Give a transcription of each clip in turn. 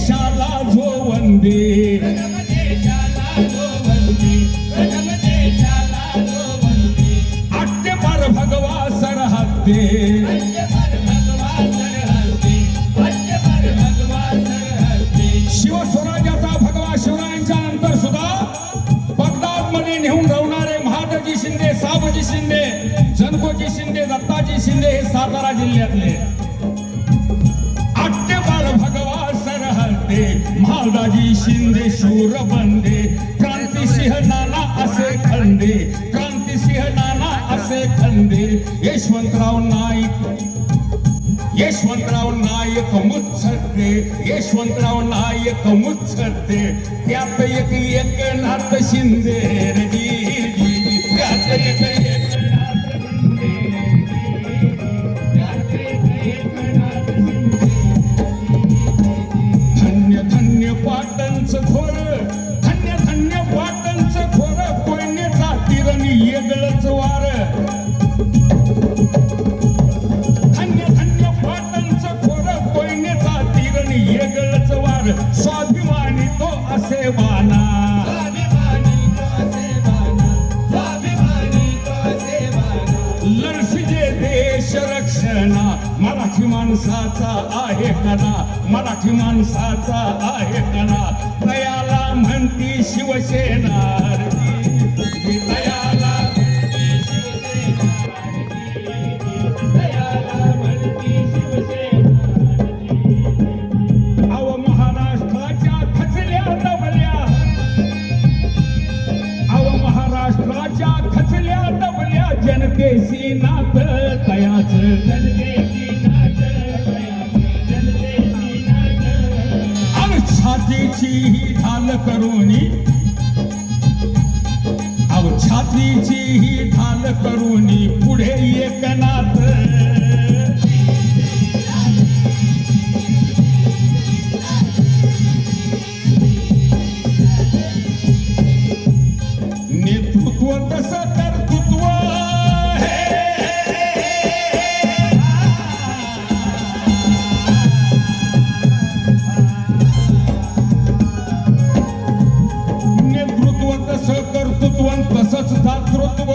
देशाला जो वंदे प्रथम भगवा सरहद्दे. पर भगवा भगवा शिवस्वराज्याचा भगवा शिवरायांच्या नंतर सुद्धा. बगदादमध्ये नेऊन रवणारे महादजी शिंदे साबजी शिंदे जनकोजी शिंदे दत्ताजी शिंदे हे सातारा जिल्ह्यातले. महादाजी शिंदे शूर बंदे क्रांतिसिंह नाना असे खंदे क्रांतिसिंह नाना असे खंदे यशवंतराव नाईक यशवंतराव नायक मुच्छते यशवंतराव नायक मुच्छते त्यात एक एकनाथ शिंदे रे त्यात एक मराठी माणसाचा आहे कणा मराठी माणसाचा आहे कणा. प्रयाला म्हणती शिवसेना. जनतेशी नात तयाच जनतेची नाट जनतेची नाट अन छातीची ही ढाल करूनी अव छातीची ही ढाल करूनी पुढे एकनाथ तसंच दातृत्व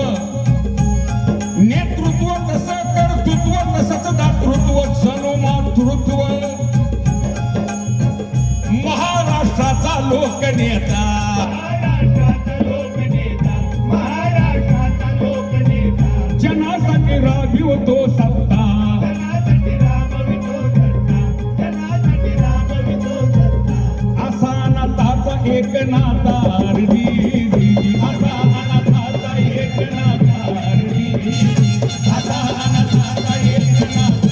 नेतृत्व तसं कर्तृत्व तसंच दातृत्व जणू मातृत्व महाराष्ट्राचा लोकनेता. जनासाठी राबवितो सत्ता. असा नाताचा एक नाता.